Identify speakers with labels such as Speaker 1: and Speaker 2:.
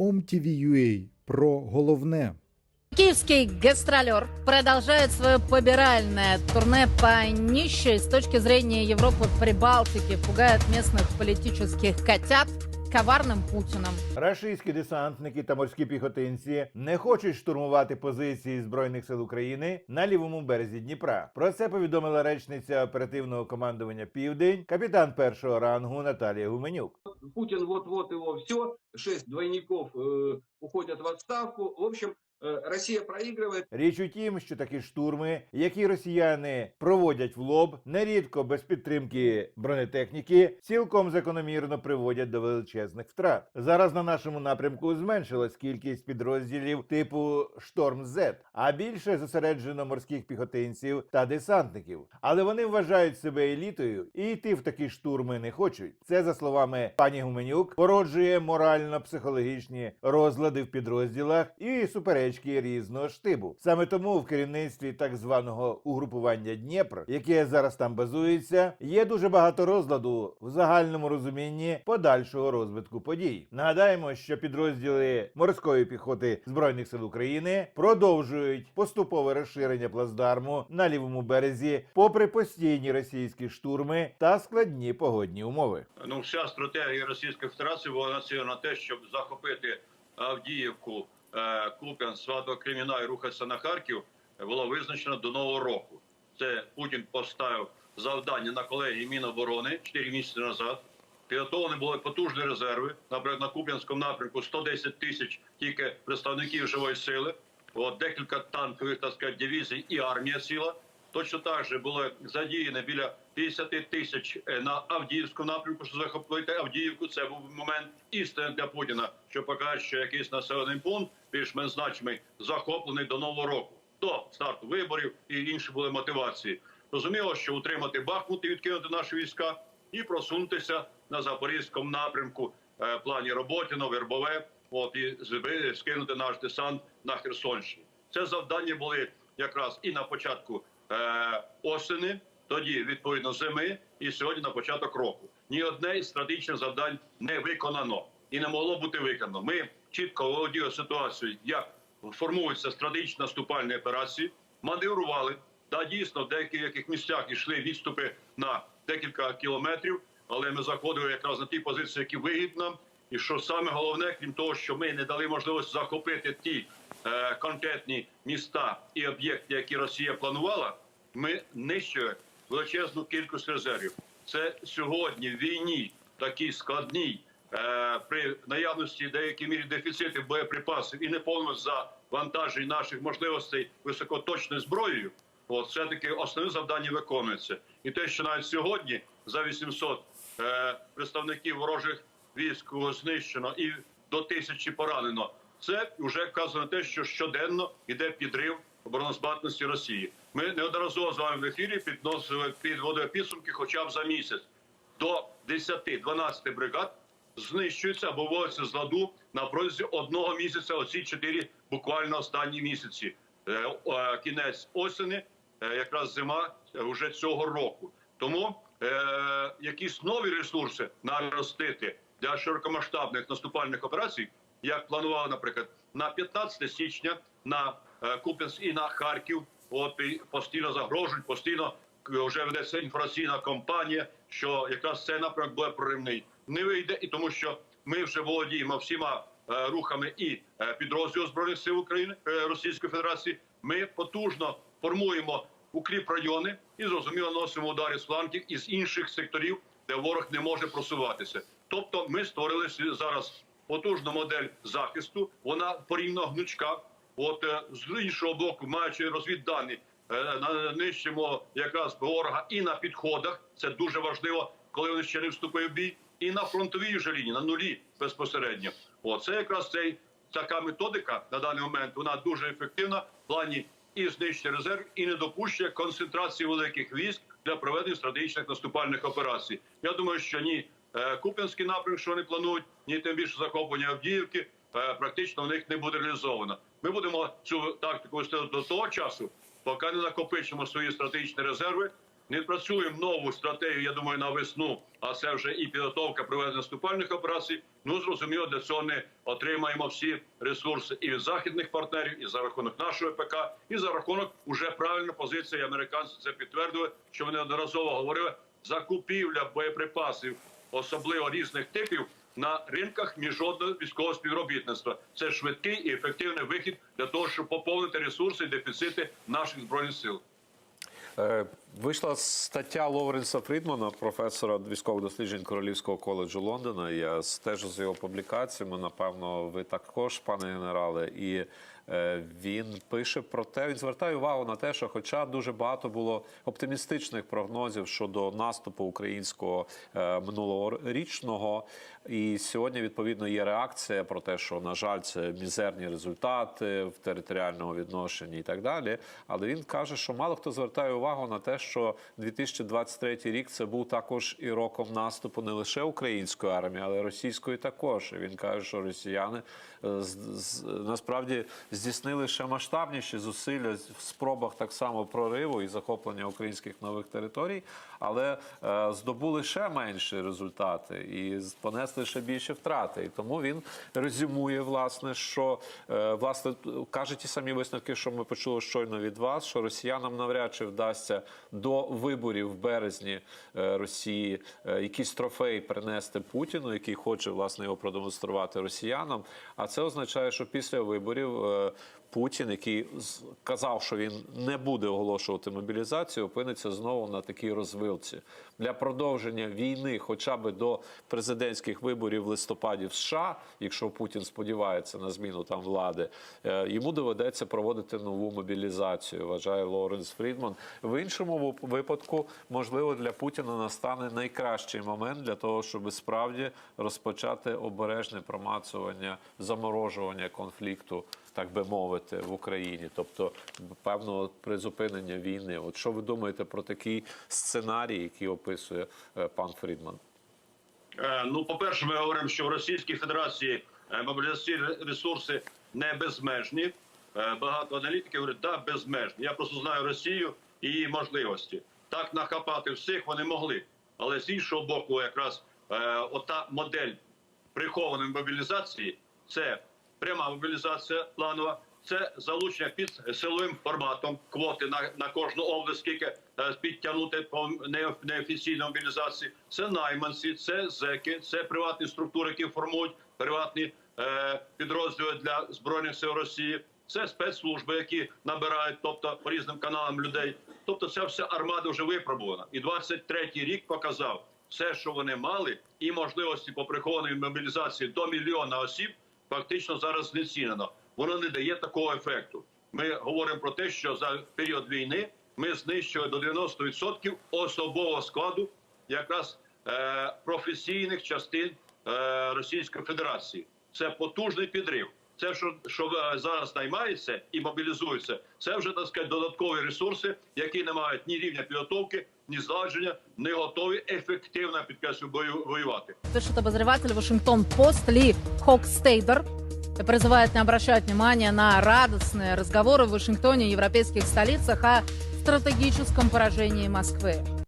Speaker 1: OMTV.ua про головне.
Speaker 2: Киевский гастролер продолжает свое побиральное турне по нищей с точки зрения Европы Прибалтики, пугает местных политических котят коварным Путиным.
Speaker 3: Рашистські десантники та морські піхотинці не хочуть штурмувати позиції збройних сил України на лівому березі Дніпра. Про це повідомила речниця оперативного командування Південь, капітан першого рангу Наталія Гуменюк.
Speaker 4: Путин вот-вот его все, шесть двойников э, уходят в отставку. В общем, э, Россия проигрывает.
Speaker 3: Річ у тім, що такі штурми, які росіяни проводять в лоб, нерідко без підтримки бронетехніки, цілком закономірно приводять до величезних втрат. Зараз на нашому напрямку зменшилась кількість підрозділів типу Шторм Z, а більше зосереджено морських піхотинців та десантників. Але вони вважають себе елітою і йти в такі штурми не хочуть. Це за словами пані Гуменюк породжує морально-психологічні розлади в підрозділах і суперечки різного штибу. Саме тому в керівництві так званого угрупування Дніпр, яке зараз там базується, є дуже багато розладу в загальному розумінні подальшого розвитку подій. Нагадаємо, що підрозділи морської піхоти збройних сил України продовжують поступове розширення плацдарму на лівому березі, попри постійні російські штурми та складні погодні умови.
Speaker 5: Ну, вся стратегія Російської Федерації була націлена на щоб захопити Авдіївку, е, Куп'янськ, Свято Креміна і рухатися на Харків, було визначено до нового року. Це Путін поставив завдання на колегії Міноборони 4 місяці назад. Підготовлені були потужні резерви. Наприклад, на Куп'янському напрямку 110 тисяч тільки представників живої сили. От декілька танкових так сказати, дивізій і армія ціла. Точно так же були задіяні біля 50 тисяч е, на Авдіївському напрямку, щоб захопити Авдіївку. Це був момент істини для Путіна, що покаже, що якийсь населений пункт більш-менш значимий захоплений до нового року, до старту виборів і інші були мотивації. Розуміло, що утримати Бахмут і відкинути наші війська і просунутися на запорізькому напрямку е, в плані Роботіно, Вербове. От і скинути наш десант на Херсонщині. Це завдання були якраз і на початку осени, тоді відповідно зими, і сьогодні на початок року. Ні одне із стратегічних завдань не виконано і не могло бути виконано. Ми чітко володіли ситуацією, як формуються стратегічні наступальні операції, маневрували. Та дійсно в деяких місцях йшли відступи на декілька кілометрів, але ми заходили якраз на ті позиції, які вигідні нам. І що саме головне, крім того, що ми не дали можливості захопити ті е, конкретні міста і об'єкти, які Росія планувала, ми нищили величезну кількість резервів. Це сьогодні в війні такій складній, е, при наявності деякій мірі дефіцитів боєприпасів і неповного завантажень наших можливостей високоточною зброєю. От все таки основне завдання виконується, і те, що навіть сьогодні за 800 е, представників ворожих військ знищено і до тисячі поранено. Це вже вказує на те, що щоденно йде підрив обороноздатності Росії. Ми неодноразово з вами в ефірі підносили підводили підсумки, хоча б за місяць до 10-12 бригад знищуються або вводяться з ладу на протязі одного місяця. Оці чотири буквально останні місяці. Е, Кінець осені, е, якраз зима е, вже цього року. Тому е, якісь нові ресурси наростити для широкомасштабних наступальних операцій, як планували, наприклад, на 15 січня на Куп'янськ і на Харків. От постійно загрожують, постійно вже ведеться інформаційна кампанія, що якраз цей напрямок буде проривний. Не вийде, і тому що ми вже володіємо всіма е, рухами і е, підрозділів збройних сил України е, Російської Федерації. Ми потужно формуємо укріп райони і зрозуміло носимо удари з флангів із інших секторів, де ворог не може просуватися. Тобто, ми створили зараз потужну модель захисту. Вона порівняно гнучка. От е, з іншого боку, маючи розвіддані, е, нищимо якраз ворога і на підходах. Це дуже важливо, коли вони ще не вступив в бій, і на фронтовій вже лінії, на нулі безпосередньо. Оце якраз цей така методика на даний момент. Вона дуже ефективна в плані і знищення резерв, і не недопущення концентрації великих військ для проведення стратегічних наступальних операцій. Я думаю, що ні е, Куп'янський напрямок, що вони планують, ні тим більше захоплення Авдіївки, практично в них не буде реалізовано. Ми будемо цю тактику вести до того часу, поки не накопичимо свої стратегічні резерви, не працюємо нову стратегію. Я думаю, на весну а це вже і підготовка проведення наступальних операцій. Ну зрозуміло, для цього ми отримаємо всі ресурси і від західних партнерів, і за рахунок нашого ПК, і за рахунок уже правильної позиції американців. Це підтвердили, що вони одноразово говорили закупівля боєприпасів, особливо різних типів. На ринках міжнародного військового співробітництва це швидкий і ефективний вихід для того, щоб поповнити ресурси і дефіцити наших збройних сил.
Speaker 1: Вийшла стаття Лоуренса Фрідмана, професора військових досліджень Королівського коледжу Лондона. Я стежу за його публікаціями. Напевно, ви також, пане генерале. І е, він пише про те, він звертає увагу на те, що, хоча дуже багато було оптимістичних прогнозів щодо наступу українського е, минулорічного, і сьогодні відповідно є реакція про те, що на жаль, це мізерні результати в територіальному відношенні і так далі. Але він каже, що мало хто звертає увагу на те, що 2023 рік це був також і роком наступу не лише української армії, але й російської також. І він каже, що росіяни е, насправді здійснили ще масштабніші зусилля в спробах так само прориву і захоплення українських нових територій, але е, здобули ще менші результати і понесли ще більше втрати. І тому він резюмує, власне, що е, власне каже ті самі висновки, що ми почули щойно від вас, що росіянам навряд чи вдасться до виборів в березні е, Росії е, якийсь трофей принести Путіну, який хоче власне його продемонструвати росіянам. А це означає, що після виборів е, Путін, який з- казав, що він не буде оголошувати мобілізацію, опиниться знову на такій розвилці для продовження війни, хоча б до президентських виборів в листопаді в США, якщо Путін сподівається на зміну там влади, йому доведеться проводити нову мобілізацію. Вважає Лоренс Фрідман. В іншому вип- випадку, можливо, для Путіна настане найкращий момент для того, щоб справді розпочати обережне промацування, заморожування конфлікту, так би мовити, в Україні, тобто певного призупинення війни. От що ви думаєте про такий сценарій, який описує е, пан Фрідман?
Speaker 5: Е, Ну, по-перше, ми говоримо, що в Російській Федерації е, мобілізаційні ресурси не безмежні. Багато аналітиків говорять, да, безмежні. Я просто знаю Росію і можливості. Так нахапати всіх вони могли. Але з іншого боку, якраз е, ота модель прихованої мобілізації це пряма мобілізація планова. Це залучення під силовим форматом квоти на, на кожну область, скільки е, підтягнути по не- неофіційній мобілізації. Це найманці, це зеки, це приватні структури, які формують приватні е, підрозділи для збройних сил Росії. Це спецслужби, які набирають, тобто по різним каналам людей. Тобто, ця вся армада вже випробувана. І 23-й рік показав все, що вони мали, і можливості по прихованій мобілізації до мільйона осіб фактично зараз знецінено. Воно не дає такого ефекту. Ми говоримо про те, що за період війни ми знищили до 90% особового складу якраз е, професійних частин е, Російської Федерації. Це потужний підрив Це що, що е, зараз наймається і мобілізується, це вже так сказати, додаткові ресурси, які не мають ні рівня підготовки, ні злагодження, не готові ефективно підкреслю бою воювати.
Speaker 2: Пишет обозреватель Вашингтон Пост Ли Хокстейдер. И призывает не обращать внимания на радостные разговоры в Вашингтоне и европейских столицах о стратегическом поражении Москвы.